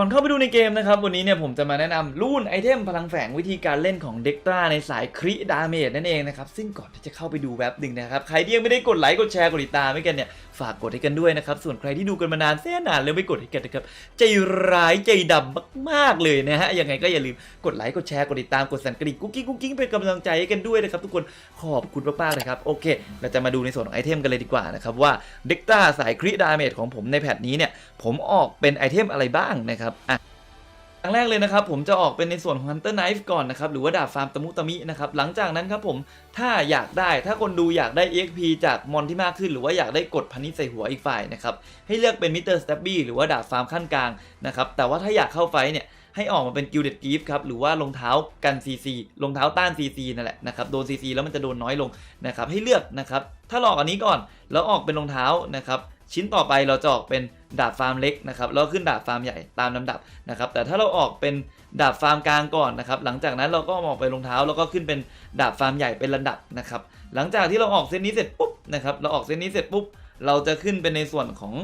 ก่อนเข้าไปดูในเกมนะครับ วันนี้เนี่ยผมจะมาแนะนำรุ่นไอเทมพลังแฝงวิธีการเล่นของเด็กตราในสายคริดาเมจนั่นเองนะครับ ซึ่งก่อนที่จะเข้าไปดูแว็บหนึ่งนะครับ ใครที่ยังไม่ได้กดไลค์กดแชร์กดติดตามให้กันเนี่ยฝากกดให้กันด้วยนะครับ ส่วนใครที่ดูกันมานานแสนนานแล้วไม่กดให้กันนะครับ ใจร้ายใจดำมากๆเลยนะฮะยังไงก็อย่าลืมกดไลค์กดแชร์กดติดตามกดสั่นกระดิ่งกุ๊กกิ๊งกุ๊กกิ๊งเป็นกำลังใจให้กันด้วยนะครับทุกคนขอบคุณมากๆเลยครับโอเค เราจะมาดูในส่วนของไอเทมกันเลยดีกว่านะครับว่าเด็กตราสายคริดาเมจของผมในแพทนี้เนี่ยผมออกเป็นไอเทมอะไรบ้างนะครับอะครั้งแรกเลยนะครับผมจะออกเป็นในส่วนของ Hunter Knife ก่อนนะครับหรือว่าดาบฟาร์มตะมุตะมินะครับหลังจากนั้นครับผมถ้าอยากได้ถ้าคนดูอยากได้ EXP จากมอนที่มากขึ้น หรือว่าอยากได้กดพันนิดใส่หัวอีกฝ่ายนะครับให้เลือกเป็นมิสเตอร์ส t ต b บี้หรือว่าดาบฟาร์มขั้นกลางนะครับแต่ว่าถ้าอยากเข้าไฟเนี่ยให้ออกมาเป็น Gilded Gift ครับหรือว่ารองเท้ากัน CC รองเท้าต้าน CC นั่นแหละนะครับโดน CC แล้วมันจะโดนน้อยลงนะครับให้เลือกนะครับถ้าลอกอันนี้ก่อนแล้วออกเป็นรองเท้านะครับ ชิ้นต่อไปเราจะออกเป็นดาบฟาร์มเล็กนะครับแล้วขึ้นดาบฟาร์มใหญ่ตามลำดับนะครับแต่ถ้าเราออกเป็นดาบฟาร์มกลางก่อนนะครับหลังจากนั้นเราก็ออกไปรองเท้าแล้วก็ขึ้นเป็นดาบฟาร์มใหญ่เป็นระดับนะครับหลังจากที่เราออกเส้นนี้เสร็จปุ๊บนะครับเราออกเส้นนี้เสร็จปุ๊บเราจะขึ้นเป็นในส่วนของ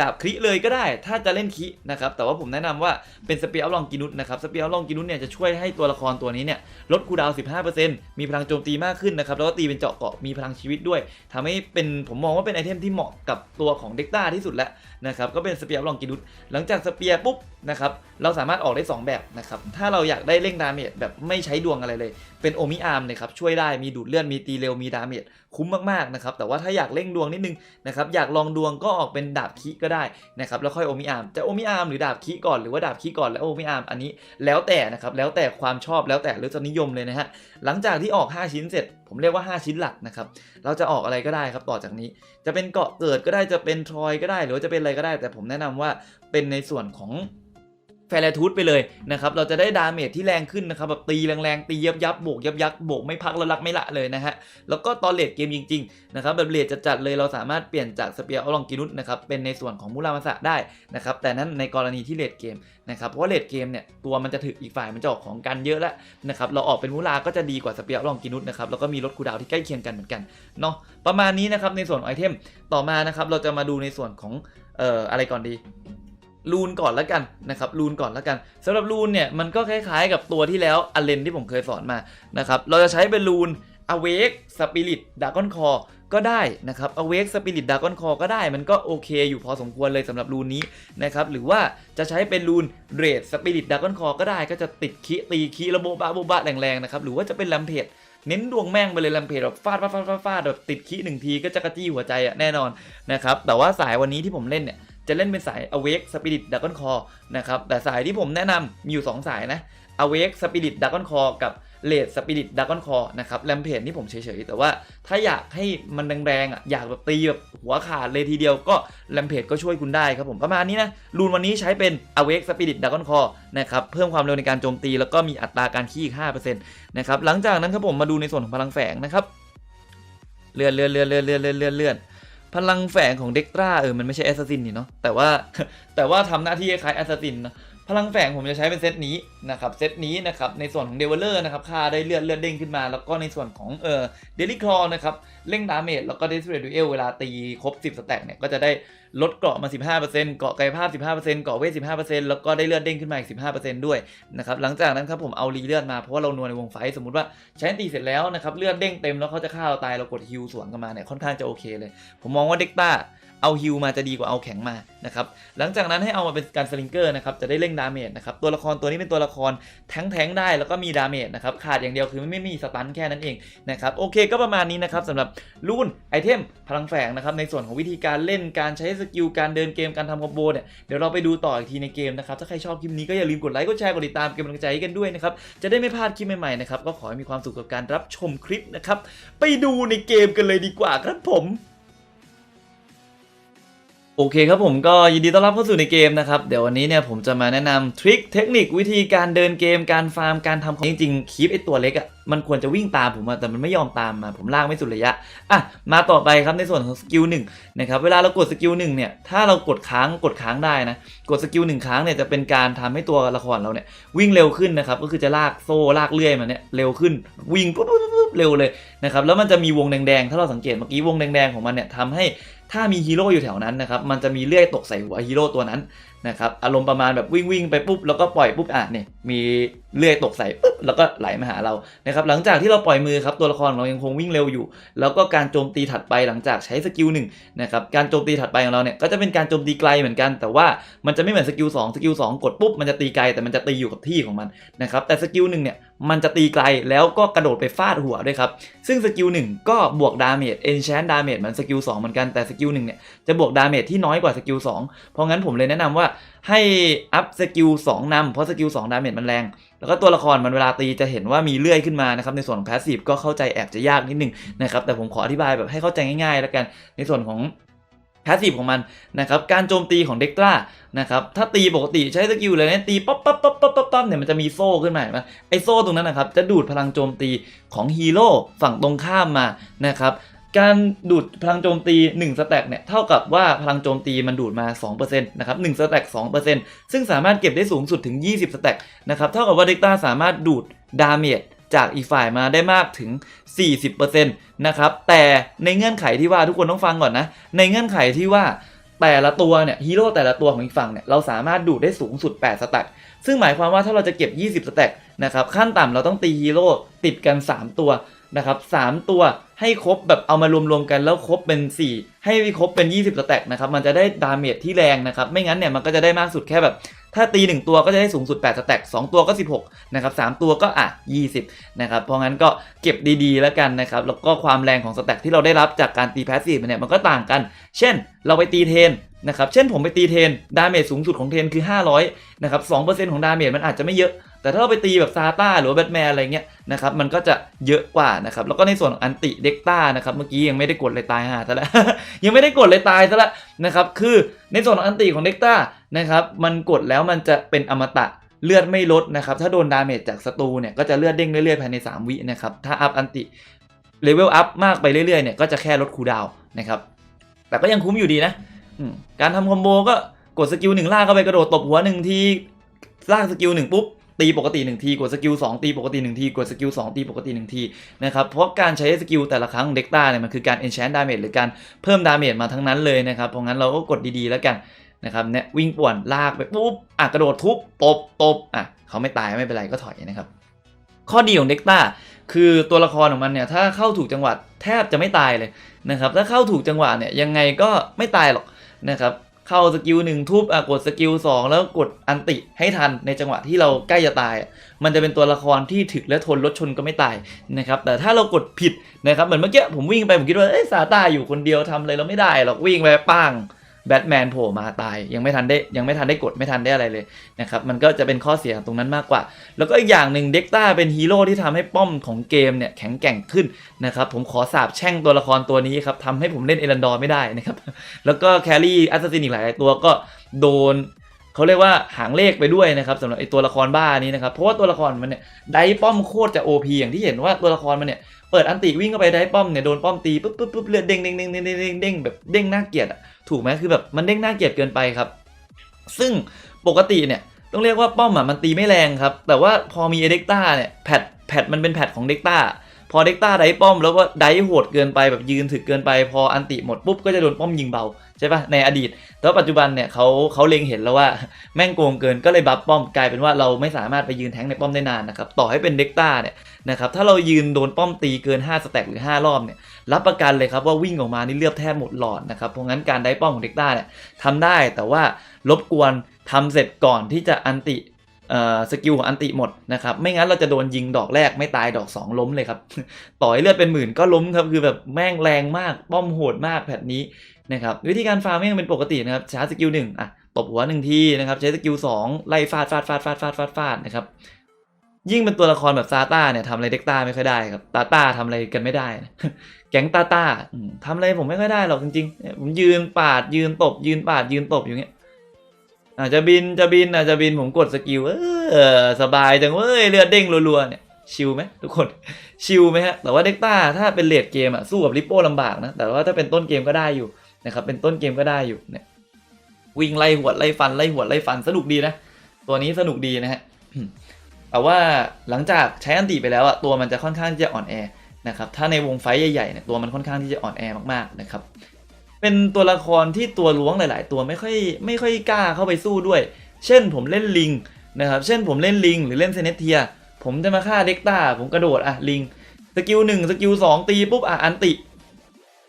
ดาบคริเลยก็ได้ ถ้าจะเล่นครินะครับแต่ว่าผมแนะนำว่าเป็นสเปียร์ลองกินุสนะครับสเปียร์ลองกินุสเนี่ยจะช่วยให้ตัวละครตัวนี้เนี่ยลดคูดาวน์15%มีพลังโจมตีมากขึ้นนะครับแล้วก็ตีเป็นเจาะเกาะมีพลังชีวิตด้วยทำให้เป็นผมมองว่าเป็นไอเทมที่เหมาะกับตัวของเด็กต้าที่สุดแล้วนะครับก็เป็นสเปียร์ลองกินุสหลังจากสเปียร์ปุ๊บนะครับเราสามารถออกได้ 2 แบบนะครับถ้าเราอยากได้เร่งดาเมจแบบไม่ใช้ดวงอะไรเลย เป็นโอมิอาร์มนะครับช่วยได้มีดูดเลือดมีตีเร็วมีดาเมจ คุ้มมากๆนะครับแต่ว่าถ้าอยากเร่งดวงนิดนึงนะครับอยากลองดวงก็ออกเป็นดาบคิก็ได้นะครับแล้วค่อยโอมิอาร์มจะโอมิอาร์มหรือดาบคิก่อนหรือว่าดาบคิก่อนแล้วโอมิอาร์มอันนี้แล้วแต่นะครับแล้วแต่ความชอบแล้วแต่รสนิยมเลยนะฮะหลังจากที่ออก 5 ชิ้นเสร็จ ผมเรียกว่า 5 ชิ้นหลักนะครับเราจะออกอะไรก็ได้ครับต่อจากนี้ จะเป็นเกาะเกิดก็ได้จะเป็นทรอยก็ได้ หรือว่าจะเป็นอะไรก็ได้ แต่ผมแนะนำว่าเป็นในส่วนของ แฟร์ทูธไปเลยนะครับ เราจะได้ดาเมจที่แรงขึ้นนะครับแบบตีแรงๆ ตียับยับๆโบกยับยับๆโบกไม่พักแล้วรักไม่ละเลยนะฮะ แล้วก็ตอนเลดเกมจริงๆนะครับแบบเลดจัดๆเลยเราสามารถเปลี่ยนจากสเปียร์อลองกินุสนะครับเป็นในส่วนของมูรามาสะได้นะครับแต่นั้นในกรณีที่เลดเกมนะครับเพราะเลดเกมเนี่ยตัวมันจะถึกอีกฝ่ายมันจะออกของกันเยอะแล้วนะครับเราออกเป็นมูราก็จะดีกว่าสเปียร์อลองกินุสนะครับแล้วก็มีลดคูดาวที่ใกล้เคียงกันเหมือนกันเนาะประมาณนี้นะครับในส่วนของไอเทมต่อมานะครับเราจะมาดูในส่วนของเอ่ออะไรก่อนดี รูนก่อนแล้วกันนะครับรูนก่อนแล้วกันสำหรับรูนเนี่ยมันก็คล้ายๆกับตัวที่แล้วอเลนที่ผมเคยสอนมานะครับเราจะใช้เป็นรูน Awake Spirit Dragon Core ก็ได้นะครับ Awake Spirit Dragon Core ก็ได้มันก็โอเคอยู่พอสมควรเลยสำหรับรูนนี้นะครับหรือว่าจะใช้เป็นรูน Red Spirit Dragon Core ก็ได้ก็จะติดคีตีคีระโบบะโบบะแรงๆนะครับหรือว่าจะเป็นแลมเพจเน้นดวงแม่งไปเลยแลมเพจแบบฟาดฟาดฟาดฟาดฟาดแบบติดคีหนึ่งทีก็จะกระจี้หัวใจอะแน่นอนนะครับแต่ว่าสายวันนี้ที่ผมเล่นเนี่ย จะเล่นเป็นสาย Awake Spirit Dragon Core นะครับ แต่สายที่ผมแนะนำมีอยู่ 2 สายนะ Awake Spirit Dragon Core กับ Late Spirit Dragon Core นะครับแลมเพจนี่ผมเฉยๆ แต่ว่าถ้าอยากให้มันแรงๆอะอยากแบบตีแบบหัวขาดเลยทีเดียวก็แลมเพจก็ช่วยคุณได้ครับผมประมาณนี้นะรูนวันนี้ใช้เป็น Awake Spirit Dragon Core นะครับเพิ่มความเร็วในการโจมตี แล้วก็มีอัตราการขี้อีก5%นะครับหลังจากนั้นครับผมมาดูในส่วนของพลังแฝงนะครับเลื่อนเลื่อนเลื่อนเลื่อนเลื่อนเลื่อนเลื่อน พลังแฝงของเด็กตราเออมันไม่ใช่แอสซัสซินนี่เนาะแต่ว่าแต่ว่าทำหน้าที่คล้ายแอสซัสซินนะ พลังแฝงผมจะใช้เป็นเซตนี้นะครับเซตนี้นะครับในส่วนของเดเวลเลอร์นะครับค่าได้เลือดเลือดเด้งขึ้นมา แล้วก็ในส่วนของเอ่อเดลิคลอนะครับเร่งดาเมจแล้วก็เดสเรดูเอลเวลาตีครบ 10 สแต็กเนี่ยก็จะได้ลดเกราะมา 15%เกราะกายภาพ 15%เกราะเวท 15%แล้วก็ได้เลือดเด้งขึ้นมาอีก 15%ด้วยนะครับหลังจากนั้นครับผมเอารีเลือดมาเพราะว่าเรานวลในวงไฟสมมติว่าใช้ตีเสร็จแล้วนะครับเลือดเด้งเต็มแล้วเขาจะฆ่าเราตายเรากดฮิลสวนกันมาเนี่ยค่อนข้างจะโอเคเลย ผมมองว่าเด็กต้า เอาฮิลมาจะดีกว่าเอาแข็งมานะครับหลังจากนั้นให้เอามาเป็นการสลิงเกอร์นะครับจะได้เร่งดาเมจนะครับตัวละครตัวนี้เป็นตัวละครแทงแทงได้แล้วก็มีดาเมจนะครับขาดอย่างเดียวคือไม่มีสตันแค่นั้นเองนะครับโอเคก็ประมาณนี้นะครับสำหรับรุ่นไอเทมพลังแฝงนะครับในส่วนของวิธีการเล่นการใช้สกิลการเดินเกมการทำคอมโบเนี่ยเดี๋ยวเราไปดูต่ออีกทีในเกมนะครับถ้าใครชอบคลิปนี้ก็อย่าลืมกดไลค์กดแชร์กดติดตามเป็นกำลังใจให้กันด้วยนะครับจะได้ไม่พลาดคลิปใหม่ๆนะครับก็ขอให้มีความสุขกับการรับชมคลิปนะครับไปดูในเกมกันเลยดีกว่าครับผม โอเคครับผมก็ยินดีต้อนรับเข้าสู่ในเกมนะครับ เดี๋ยววันนี้เนี่ยผมจะมาแนะนำทริคเทคนิควิธีการเดินเกมการฟาร์มการทำของจริงๆคีปไอตัวเล็กอะ่ะมันควรจะวิ่งตามผมอะแต่มันไม่ยอมตามมา ผมลากไม่สุดระยะอะมาต่อไปครับในส่วนของสกิลหนึ่งนะครับเวลาเรากดสกิลหนึ่งเนี่ยถ้าเรากดค้างกดค้างได้นะกดสกิลหนึ่งครั้งเนี่ยจะเป็นการทำให้ตัวละครเราเนี่ยวิ่งเร็วขึ้นนะครับก็คือจะลากโซ่ลากเลื่อยมาเนี่ยเร็วขึ้นวิ่งปุ๊บปุ๊บปุ๊บเร็วเลยนะครับแล้วมันจะมีวงแดงๆถ้าเราสังเกตเมื่อกี้วงแดงๆของมันเนี่ยทำให้ถ้ามีฮีโร่อยู่แถวนั้นนะครับมันจะมีเลื่อยตกใส่หัวฮีโร่ตัวนั้น นะครับอารมณ์ประมาณแบบวิ่งวิ่งไปปุ๊บแล้วก็ปล่อยปุ๊บอะเนี่ยมีเลื่อยตกใส่ปุ๊บแล้วก็ไหลมาหาเรานะครับหลังจากที่เราปล่อยมือครับตัวละครเรายังคงวิ่งเร็วอยู่ แล้วก็การโจมตีถัดไปหลังจากใช้สกิลหนึ่งนะครับการโจมตีถัดไปของเราเนี่ยก็จะเป็นการโจมตีไกลเหมือนกัน แต่ว่ามันจะไม่เหมือนสกิล2สกิล2กดปุ๊บมันจะตีไกลแต่มันจะตีอยู่กับที่ของมันนะครับแต่สกิลหนึ่งเนี่ยมันจะตีไกลแล้วก็กระโดดไปฟาดหัวด้วยครับ ซึ่งสกิลหนึ่งก็บวกดาเมจเอนแชนดาเมจเหมือนสกิล2เหมือนกันแต่สกิลหนึ่งเนี่ยจะบวกดาเมจที่น้อยกว่าสกิล2เพราะงั้นผมเลยแนะนำว่าให้อัพสกิล2นำเพราะสกิล2ดาเมจมันแรง แล้วก็ตัวละครมันเวลาตีจะเห็นว่ามีเลื่อยขึ้นมานะครับในส่วนของพาสซีฟก็เข้าใจแอบจะยากนิดนึงนะครับแต่ผมขออธิบายแบบให้เข้าใจง่ายๆ แล้วกันในส่วนของ พาสซีฟของมันนะครับการโจมตีของเด็กตรานะครับถ้าตีปกติใช้สกิลเลยนะตีป๊อปป๊อปป๊อปป๊อปป๊อปป๊อปเนี่ยมันจะมีโซ่ขึ้นมาเห็นไหมไอโซ่ตรงนั้นนะครับจะดูดพลังโจมตีของฮีโร่ฝั่งตรงข้ามมานะครับการดูดพลังโจมตี 1 สแต็กเนี่ยเท่ากับว่าพลังโจมตีมันดูดมา2%นะครับ1สแต็ก2%ซึ่งสามารถเก็บได้สูงสุดถึง 20 สแต็กนะครับเท่ากับว่าเด็กตาสามารถดูดดาเมจ จากอีกฝ่ายมาได้มากถึง 40%นะครับ แต่ในเงื่อนไขที่ว่าทุกคนต้องฟังก่อนนะ ในเงื่อนไขที่ว่าแต่ละตัวเนี่ยฮีโร่แต่ละตัวของอีกฝั่งเนี่ยเราสามารถดูดได้สูงสุด 8 สแต็กซึ่งหมายความว่าถ้าเราจะเก็บ 20 สแต็กนะครับขั้นต่ำเราต้องตีฮีโร่ติดกัน 3 ตัวนะครับ3ตัวให้ครบแบบเอามารวมๆกันแล้วครบเป็น 4 ให้ครบเป็น 20 สแต็กนะครับมันจะได้ดาเมจที่แรงนะครับไม่งั้นเนี่ยมันก็จะได้มากสุดแค่แบบ ถ้าตี 1 ตัวก็จะได้สูงสุด8สแต็ก2ตัวก็ 16นะครับ3ตัวก็อะ 20นะครับเพราะงั้นก็เก็บดีๆแล้วกันนะครับแล้วก็ความแรงของสแต็กที่เราได้รับจากการตีแพสซีฟเนี่ยมันก็ต่างกัน เช่น เราไปตีเทนนะครับเช่นผมไปตีเทนดาเมจสูงสุดของเทนคือ 500นะครับ2%ของดาเมจมันอาจจะไม่เยอะแต่ถ้าเราไปตีแบบซาต้าหรือแบทแมนอะไรเงี้ยนะครับมันก็จะเยอะกว่านะครับแล้วก็ในส่วนของอันติเด็กต้านะครับเมื่อกี้ยังไม่ได้กดเลยตายห่าซะแล้วยังไม่ได้กดเลยตายซะแล้วนะครับคือในส่วนของอันติของเด็กต้า นะครับมันกดแล้วมันจะเป็นอมตะเลือดไม่ลดนะครับถ้าโดนดาเมจจากศัตรูเนี่ยก็จะเลือดเด้งเรื่อยๆภายใน 3 วินะครับถ้าอัพอันติเลเวลอัพมากไปเรื่อยๆเนี่ยก็จะแค่ลดคูลดาวน์นะครับแต่ก็ยังคุ้มอยู่ดีนะอืมการทำคอมโบก็กดสกิลหนึ่งลากเข้าไปกระโดดตบหัวหนึ่งทีลากสกิลหนึ่งปุ๊บตีปกติ1ทีกดสกิล2ตีปกติ1ทีกดสกิล2ตีปกติ1ทีนะครับเพราะการใช้สกิลแต่ละครั้งของเด็กต้าเนี่ยมันคือการ enchant damage หรือการเพิ่มดาเมจมาทั้งนั้นเลยนะครับเพราะงั้นเราก็กดดีๆแล้วกัน นะครับเนี่ยวิ่งป่วนลากไปปุ๊บอะกระโดดทุบตบตบอะเขาไม่ตายไม่เป็นไรก็ถอยนะครับ ข้อดีของเด็กต้าคือตัวละครของมันเนี่ยถ้าเข้าถูกจังหวะแทบจะไม่ตายเลยนะครับถ้าเข้าถูกจังหวะเนี่ยยังไงก็ไม่ตายหรอกนะครับเข้าสกิลหนึ่งทุบอะกดสกิลสองแล้วกดอันติให้ทันในจังหวะที่เราใกล้จะตาย มันจะเป็นตัวละครที่ถึกและทนรถชนก็ไม่ตายนะครับแต่ถ้าเรากดผิดนะครับเหมือนเมื่อกี้ผมวิ่งไปผมคิดว่าเอ้ยซาต้าอยู่คนเดียวทำอะไรเราไม่ได้หรอกวิ่งไปป้าง แบทแมนโผล่มาตายยังไม่ทันได้ยังไม่ทันได้กดไม่ทันได้อะไรเลยนะครับมันก็จะเป็นข้อเสียตรงนั้นมากกว่า แล้วก็อีกอย่างหนึ่งเด็กต้าเป็นฮีโร่ที่ทำให้ป้อมของเกมเนี่ยแข็งแกร่งขึ้นนะครับผมขอสาบแช่งตัวละครตัวนี้ครับทำให้ผมเล่นเอรันดอร์ไม่ได้นะครับแล้วก็แครี่อสซัสซินอีกหลายตัวก็โดนเขาเรียกว่าหางเลขไปด้วยนะครับสำหรับไอตัวละครบ้านี้นะครับเพราะว่าตัวละครมันเนี่ยไดป้อมโคตรจะ OP อย่างที่เห็นว่าตัวละครมันเนี่ยเปิดอันติวิ่งเข้าไปได้ป้อมเนี่ยโดนป้อมตีปุ๊บปุ๊บปุ๊บเลือดเด้งเด้งเด้งเด้งเด้งแบบเด้งน่าเกลียดอะ ถูกไหมคือแบบมันเด้งหน้าเกลียดเกินไปครับ ซึ่งปกติเนี่ยต้องเรียกว่าป้อมอะมันตีไม่แรงครับ แต่ว่าพอมีเด็กต้าเนี่ยแพดแพดมันเป็นแพดของเด็กต้าพอเด็กต้าไดป้อมแล้วก็ไดโหดเกินไปแบบยืนถึกเกินไป พออันติหมดปุ๊บก็จะโดนป้อมยิงเบา ใช่ปะในอดีต แต่ว่าปัจจุบันเนี่ยเขาเขาเล็งเห็นแล้วว่าแม่งโกงเกินก็เลยบัฟป้อมกลายเป็นว่าเราไม่สามารถไปยืนแทงในป้อมได้นานนะครับต่อให้เป็นเด็กต้าเนี่ยนะครับถ้าเรายืนโดนป้อมตีเกิน 5 สแต็กหรือ 5 รอบเนี่ยรับประกันเลยครับว่าวิ่งออกมานี่เลือดแทบหมดหลอดนะครับเพราะงั้นการได้ป้อมของเด็กต้าเนี่ยทำได้แต่ว่ารบกวนทำเสร็จก่อนที่จะอันติ สกิลของอันติหมดนะครับ ไม่งั้นเราจะโดนยิงดอกแรกไม่ตายดอก 2 ล้มเลยครับ ต่อยเลือดเป็นหมื่นก็ล้มครับ คือแบบแม่งแรงมาก ป้อมโหดมากแพทนี้นะครับ วิธีการฟาร์มยังเป็นปกตินะครับชาร์จสกิลหนึ่งอะตบหัวหนึ่งทีนะครับ ใช้สกิลสองไล่ฟาดฟาดฟาดฟาดฟาดฟาดฟาดนะครับยิ่งเป็นตัวละครแบบซาต้าเนี่ยทำอะไรเด็กต้าไม่ค่อยได้ครับตาต้าทำอะไรกันไม่ได้นะแก๊งตาต้าทำอะไรผมไม่ค่อยได้หรอกจริงๆผมยืนปาดยืนตบยืนปาดยืนตบอยู่เงี้ย อาจจะบินจะบินอาจจะบินผมกดสกิลเออสบายจังเว้ยเลือดเด้งรัวๆเนี่ยชิลไหมทุกคนชิลไหมฮะแต่ว่าเด็กต้าถ้าเป็นเลดเกมอะสู้กับริปโป้ลำบากนะแต่ว่าถ้าเป็นต้นเกมก็ได้อยู่นะครับเป็นต้นเกมก็ได้อยู่เนี่ยวิ่งไล่หวดไล่ฟันไล่หวดไล่ฟันสนุกดีนะตัวนี้สนุกดีนะฮะแต่ว่าหลังจากใช้อันติไปแล้วอะตัวมันจะค่อนข้างที่จะอ่อนแอนะครับถ้าในวงไฟใหญ่ๆเนี่ยตัวมันค่อนข้างที่จะอ่อนแอมากๆนะครับ เป็นตัวละครที่ตัวล้วงหลาย ๆ ตัวไม่ค่อยไม่ค่อยกล้าเข้าไปสู้ด้วย เช่นผมเล่นลิงนะครับ เช่นผมเล่นลิง หรือเล่นเซเนเทีย ผมจะมาฆ่าเด็กต้า ผมกระโดดอะลิง สกิลหนึ่งสกิลสองตีปุ๊บอะอันติ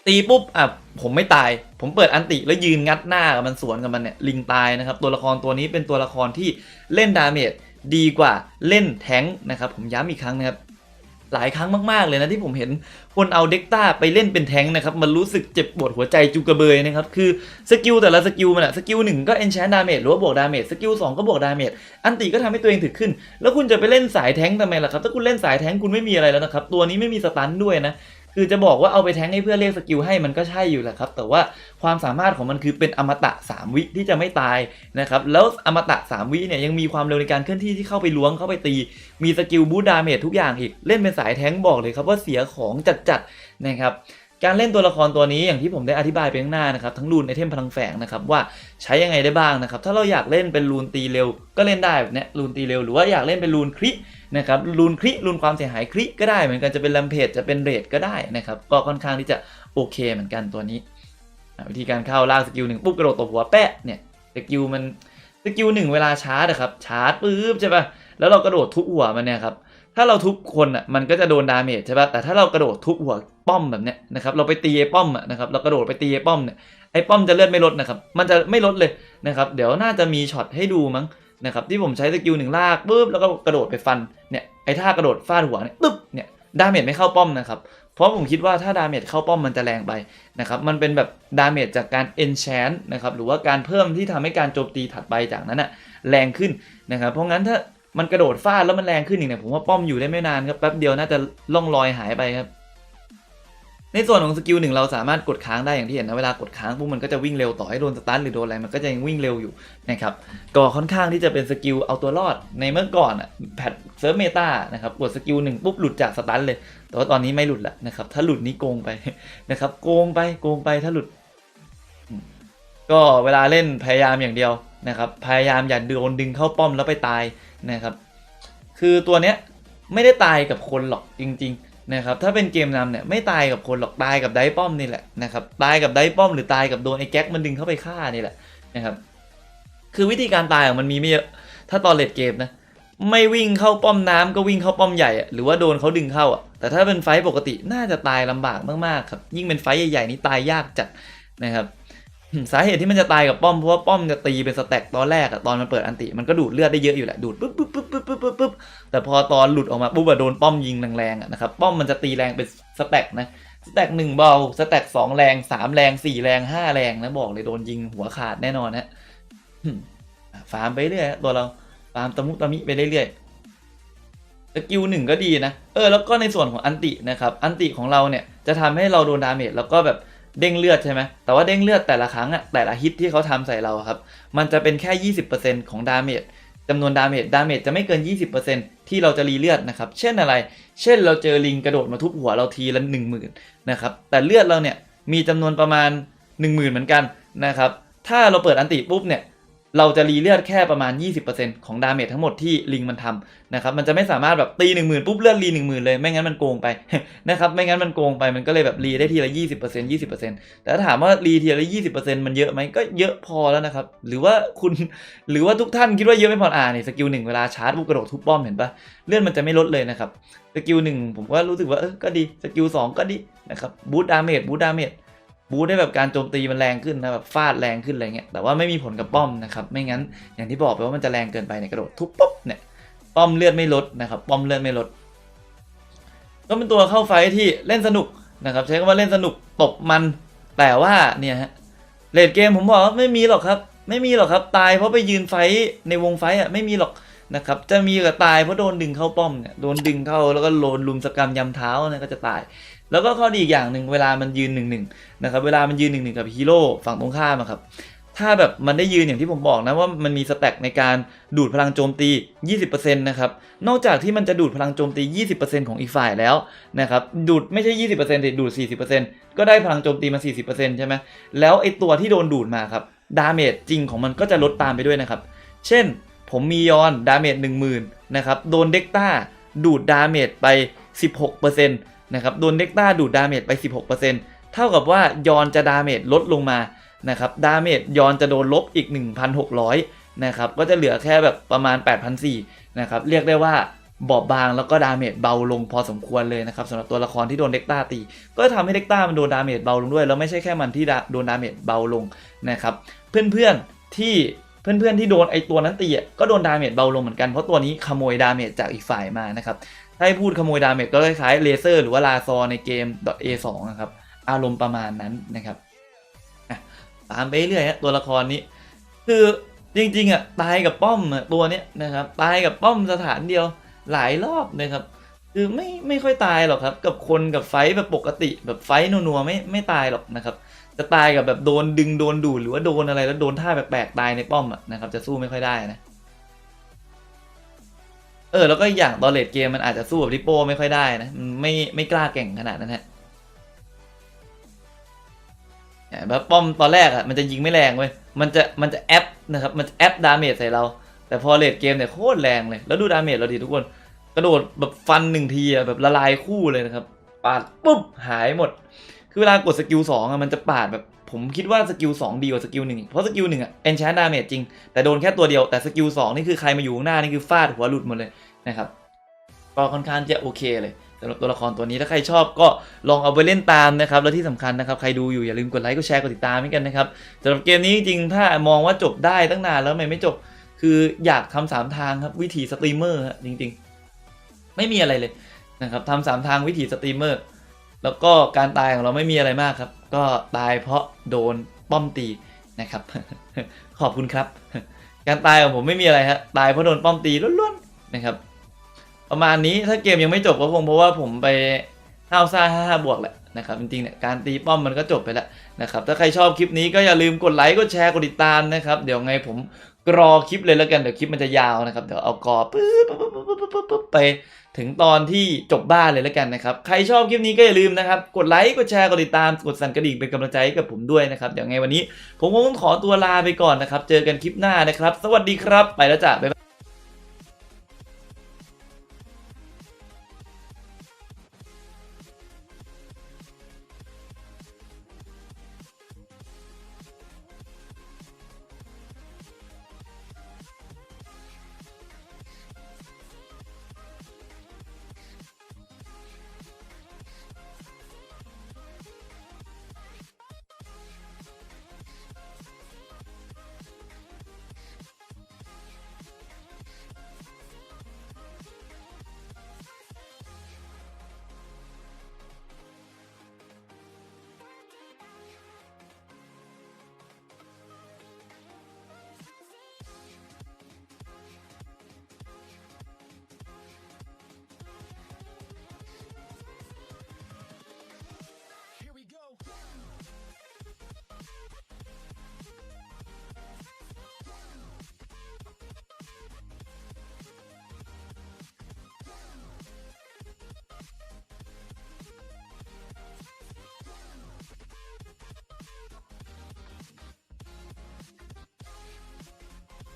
ตีปุ๊บอะผมไม่ตาย ผมเปิดอันติแล้วยืนงัดหน้ากับมันสวนกับมันเนี่ยลิงตายนะครับ ตัวละครตัวนี้เป็นตัวละครที่เล่นดาเมจดีกว่าเล่นแทงนะครับ ผมย้ำอีกครั้งนะครับ หลายครั้งมากๆเลยนะที่ผมเห็นคนเอาเด็กต้าไปเล่นเป็นแทงนะครับมันรู้สึกเจ็บปวดหัวใจจุกระเบยนะครับคือสกิลแต่ละสกิลมันอะสกิลหนึ่งก็เอนชานดาเมจหรือว่าบวกดาเมจสกิลสองก็บวกดาเมจอันติก็ทำให้ตัวเองถึกขึ้น แล้วคุณจะไปเล่นสายแทงทำไมล่ะครับถ้าคุณเล่นสายแทงคุณไม่มีอะไรแล้วนะครับตัวนี้ไม่มีสตันด้วยนะ คือจะบอกว่าเอาไปแทงให้เพื่อเรียกสกิลให้มันก็ใช่อยู่แหละครับ แต่ว่าความสามารถของมันคือเป็นอมตะ 3 วิที่จะไม่ตายนะครับ แล้วอมตะ 3 วิเนี่ยยังมีความเร็วในการเคลื่อนที่ที่เข้าไปล้วงเข้าไปตี มีสกิลบูดดาเมจทุกอย่างอีก เล่นเป็นสายแทงบอกเลยครับว่าเสียของจัดๆนะครับ การเล่นตัวละครตัวนี้อย่างที่ผมได้อธิบายไปข้างหน้านะครับทั้งรูนไอเทมพลังแฝงนะครับว่าใช้ยังไงได้บ้างนะครับถ้าเราอยากเล่นเป็นรูนตีเร็ว ก็เล่นได้แบบเนี้ยรูนตีเร็วหรือว่าอยากเล่นเป็นรูนครินะครับรูนคริรูนความเสียหายคริก็ได้เหมือนกันจะเป็นลัมเพจจะเป็นเรทก็ได้นะครับก็ค่อนข้างที่จะโอเคเหมือนกันตัวนี้ วิธีการเข้าลากสกิลหนึ่งปุ๊บกระโดดตบหัวแปะเนี่ยสกิลมันสกิลหนึ่งเวลาชาร์จนะครับชาร์จปุ๊บใช่ปะแล้วเรากระโดดทุบหัวมันเนี่ยครับ ถ้าเราทุบคนอะมันก็จะโดนดาเมจใช่ปะแต่ถ้าเรากระโดดทุบหัวป้อมแบบเนี้ยนะครับเราไปตีไอ้ป้อมอะนะครับเรากระโดดไปตีไอ้ป้อมเนี่ยไอ้ป้อมจะเลือดไม่ลดนะครับมันจะไม่ลดเลยนะครับเดี๋ยวน่าจะมีช็อตให้ดูมั้งนะครับที่ผมใช้สกิลหนึ่งลากปุ๊บแล้วก็กระโดดไปฟันเนี่ยไอ้ท่ากระโดดฟาดหัวเนี่ยปึ๊บเนี่ยดาเมจไม่เข้าป้อมนะครับเพราะผมคิดว่าถ้าดาเมจเข้าป้อมมันจะแรงไปนะครับมันเป็นแบบดาเมจจากการเอนชนนะครับหรือว่าการเพิ่มที่ทำให้การโจมตีถัดไปจากนั้นอะแรงขึ้นนะครับเพราะงั้นถ้า มันกระโดดฟาดแล้วมันแรงขึ้นอีกเนี่ยผมว่าป้อมอยู่ได้ไม่นานครับแป๊บเดียวน่าจะล่องลอยหายไปครับ ในส่วนของสกิลหนึ่งเราสามารถกดค้างได้อย่างที่เห็นนะเวลากดค้างปุ๊บมันก็จะวิ่งเร็วต่อให้โดนสตันหรือโดนอะไรมันก็จะยังวิ่งเร็วอยู่นะครับก็ค่อนข้างที่จะเป็นสกิลเอาตัวรอดในเมื่อก่อนอะแพทเซิร์ฟเมตานะครับกดสกิลหนึ่งปุ๊บหลุดจากสตันเลยแต่ว่าตอนนี้ไม่หลุดแล้วนะครับถ้าหลุดนี้โกงไปนะครับโกงไปโกงไปถ้าหลุด ก็เวลาเล่นพยายามอย่างเดียวนะครับพยายามอย่าโดนดึงเข้าป้อมแล้วไปตาย นะครับ คือตัวเนี้ยไม่ได้ตายกับคนหรอกจริง ๆ นะครับ ถ้าเป็นเกมนำเนี่ยไม่ตายกับคนหรอกตายกับไดป้อมนี่แหละนะครับตายกับไดป้อมหรือตายกับโดนไอ้แก๊กมันดึงเข้าไปฆ่านี่แหละนะครับคือวิธีการตายของมันมีไม่เยอะถ้าตอนเลดเกมนะไม่วิ่งเข้าป้อมน้ำก็วิ่งเข้าป้อมใหญ่หรือว่าโดนเขาดึงเข้าอะแต่ถ้าเป็นไฟปกติน่าจะตายลำบากมากๆครับยิ่งเป็นไฟใหญ่ๆนี่ตายยากจัดนะครับ สาเหตุที่มันจะตายกับป้อมเพราะว่าป้อมจะตีเป็นสแต็กตอนแรกอะตอนมันเปิดอันติมันก็ดูดเลือดได้เยอะอยู่แหละดูดปุ๊บปุ๊บปุ๊บปุ๊บปุ๊บปุ๊บปุ๊บแต่พอตอนหลุดออกมาปุ๊บอะโดนป้อมยิงแรงๆอะนะครับป้อมมันจะตีแรงเป็นสแต็กนะสแต็กหนึ่งเบาสแต็กสองแรงสามแรงสี่แรงห้าแรงนะบอกเลยโดนยิงหัวขาดแน่นอนฮะอืมอะฟาร์มไปเรื่อยตัวเราฟาร์มตะมุตะมิไปเรื่อยๆสกิลหนึ่งก็ดีนะเออแล้วก็ในส่วนของอันตินะครับอันติของเราเนี่ยจะทำให้เราโดนดาเมจแล้วก็แบบ เด้งเลือดใช่ไหมแต่ว่าเด้งเลือดแต่ละครั้งอะแต่ละฮิตที่เขาทำใส่เราครับ มันจะเป็นแค่ 20%ของดาเมจจำนวนดาเมจดาเมจจะไม่เกิน 20%ที่เราจะรีเลือดนะครับ เช่นอะไร เช่นเราเจอลิงกระโดดมาทุบหัวเราทีละ10,000นะครับ แต่เลือดเราเนี่ยมีจำนวนประมาณ 10,000 เหมือนกันนะครับ ถ้าเราเปิดอันติปุ๊บเนี่ย เราจะรีเลือดแค่ประมาณ 20%ของดาเมจทั้งหมดที่ลิงมันทำนะครับมันจะไม่สามารถแบบตี 1 0,000 ปุ๊บเลือดรี1 0,000 เลยไม่งั้นมันโกงไปนะครับไม่งั้นมันโกงไปมันก็เลยแบบรีได้ทีละ 20% 20%แต่ถ้าถามว่ารีทีละ 20%มันเยอะไหมก็เยอะพอแล้วนะครับหรือว่าคุณหรือว่าทุกท่านคิดว่าเยอะไม่พออ่านี่สกิลหนึ่งเวลาชาร์จปุ๊บกระโดดทุบป้อมเห็นปะเลือนมันจะไม่ลดเลยนะครับสกิลหนึ่งผมก็รู้สึกว่าเออก็ดีสกิลสองก็ดีนะครับบูตดาเมจบูตดาเมจ บูทได้แบบการโจมตีมันแรงขึ้นนะแบบฟาดแรงขึ้นอะไรเงี้ยแต่ว่าไม่มีผลกับป้อมนะครับไม่งั้นอย่างที่บอกไปว่ามันจะแรงเกินไปเนี่ยกระโดดทุบปุ๊บเนี่ยป้อมเลือดไม่ลดนะครับป้อมเลือดไม่ลดก็เป็นตัวเข้าไฟที่เล่นสนุกนะครับใช้คำว่าเล่นสนุกตบมันแต่ว่าเนี่ยฮะเลดเกมผมบอกว่าไม่มีหรอกครับ ไม่มีหรอกครับตายเพราะไปยืนไฟในวงไฟอะไม่มีหรอก นะครับจะมีกับตายเพราะโดนดึงเข้าป้อมเนี่ยโดนดึงเข้าแล้วก็โดนลุมสกรรมยำเท้าเนี่ยก็จะตาย แล้วก็ข้อดีอีกอย่างหนึ่งเวลามันยืนหนึ่งหนึ่งนะครับเวลามันยืนหนึ่งหนึ่งกับฮีโร่ฝั่งตรงข้ามครับถ้าแบบมันได้ยืนอย่างที่ผมบอกนะว่ามันมีสแต็กในการดูดพลังโจมตี 20%นะครับ นอกจากที่มันจะดูดพลังโจมตี 20%ของอีกฝ่ายแล้วนะครับ ดูดไม่ใช่ 20%แต่ดูด 40%ก็ได้พลังโจมตีมา 40%ใช่ไหมแล้วไอตัวที่โดนดูดมาครับ ดาเมจจริงของมันก็จะลดตามไปด้วยนะครับ เช่น ผมมียอนดาเมจ10,000นะครับโดนเด็กต้าดูดดาเมจไป 16%นะครับโดนเด็กต้าดูดดาเมจไป 16%เท่ากับว่ายอนจะดาเมจลดลงมานะครับดาเมจยอนจะโดนลบอีก 1,600นะครับก็จะเหลือแค่แบบประมาณ 8,400นะครับเรียกได้ว่าบอบบางแล้วก็ดาเมจเบาลงพอสมควรเลยนะครับสำหรับตัวละครที่โดนเด็กต้าตี ก็ทำให้เด็กต้ามันโดนดาเมจเบาลงด้วย แล้วไม่ใช่แค่มันที่โดนดาเมจเบาลงนะครับเพื่อนๆที่ เพื่อนๆที่โดนไอตัวนั้นตีอะก็โดนดาเมจเบาลงเหมือนกันเพราะตัวนี้ขโมยดาเมจจากอีกฝ่ายมานะครับถ้าพูดขโมยดาเมจก็คล้ายๆเลเซอร์หรือว่าลาซอในเกม .a2 นะครับอารมณ์ประมาณนั้นนะครับตามไปเรื่อยๆฮะตัวละครนี้ คือจริงๆอะตายกับป้อมตัวเนี้ยนะครับตายกับป้อมสถานเดียวหลายรอบนะครับคือไม่ไม่ค่อยตายหรอกครับ กับคนกับไฟแบบปกติแบบไฟนัวๆไม่ไม่ตายหรอกนะครับ จะตายกับแบบโดนดึงโดนดูดหรือว่าโดนอะไรแล้วโดนท่าแปลกๆตายในป้อมอะนะครับ จะสู้ไม่ค่อยได้นะเออแล้วก็อย่างตอนเลดเกมมันอาจจะสู้กับริปโป้ไม่ค่อยได้นะมันไม่ไม่กล้าเก่งขนาดนั้นฮะแบบป้อมตอนแรกอะมันจะยิงไม่แรงเว้ยมันจะมันจะแอปนะครับมันจะแอปดาเมจใส่เรา แต่พอเลดเกมเนี่ยโคตรแรงเลยแล้วดูดาเมจเราดีทุกคน กระโดดแบบฟันหนึ่งทีอะแบบละลายคู่เลยนะครับปาดปุ๊บหายหมด คือเวลากดสกิลสองอะมันจะปาดแบบผมคิดว่าสกิลสองดีกว่าสกิลหนึ่งเพราะสกิลหนึ่งอะเอนชานดาเมจจริง แต่โดนแค่ตัวเดียวแต่สกิลสองนี่คือใครมาอยู่ข้างหน้านี่คือฟาดหัวหลุดหมดเลยนะครับก็ค่อนข้างจะโอเคเลยสำหรับตัวละครตัวนี้ถ้าใครชอบก็ลองเอาไปเล่นตามนะครับ แล้วที่สำคัญนะครับ ใครดูอยู่อย่าลืมกดไลค์กดแชร์กดติดตามให้กันนะครับสำหรับเกมนี้จริงถ้ามองว่าจบได้ตั้งนานแล้วไม่ไม่จบ คืออยากทำสามทางครับวิธีสตรีมเมอร์ฮะจริง ๆ ไม่มีอะไรเลยนะครับทำสามทางวิถีสตรีมเมอร์ แล้วก็การตายของเราไม่มีอะไรมากครับ ก็ตายเพราะโดนป้อมตีนะครับ ขอบคุณครับ การตายของผมไม่มีอะไรฮะตายเพราะโดนป้อมตีล้วนๆนะครับ ประมาณนี้ถ้าเกมยังไม่จบก็คงเพราะว่าผมไปห้าวซ่าห้าห้าบวกแหละนะครับจริงๆเนี่ยการตีป้อมมันก็จบไปแล้วนะครับถ้าใครชอบคลิปนี้ก็อย่าลืมกดไลค์กดแชร์กดติดตามนะครับเดี๋ยวไงผมกรอคลิปเลยแล้วกันเดี๋ยวคลิปมันจะยาวนะครับเดี๋ยวเอากรอปึ๊บปึ๊บปึ๊บปึ๊บปึ๊บปึ๊บไป ถึงตอนที่จบบ้านเลยแล้วกันนะครับ ใครชอบคลิปนี้ก็อย่าลืมนะครับ กดไลค์ กดแชร์ กดติดตาม กดสั่นกระดิ่งเป็นกำลังใจให้กับผมด้วยนะครับ เดี๋ยวไงวันนี้ ผมคงต้องขอตัวลาไปก่อนนะครับ เจอกันคลิปหน้านะครับ สวัสดีครับ ไปแล้วจ้ะบ๊ายบาย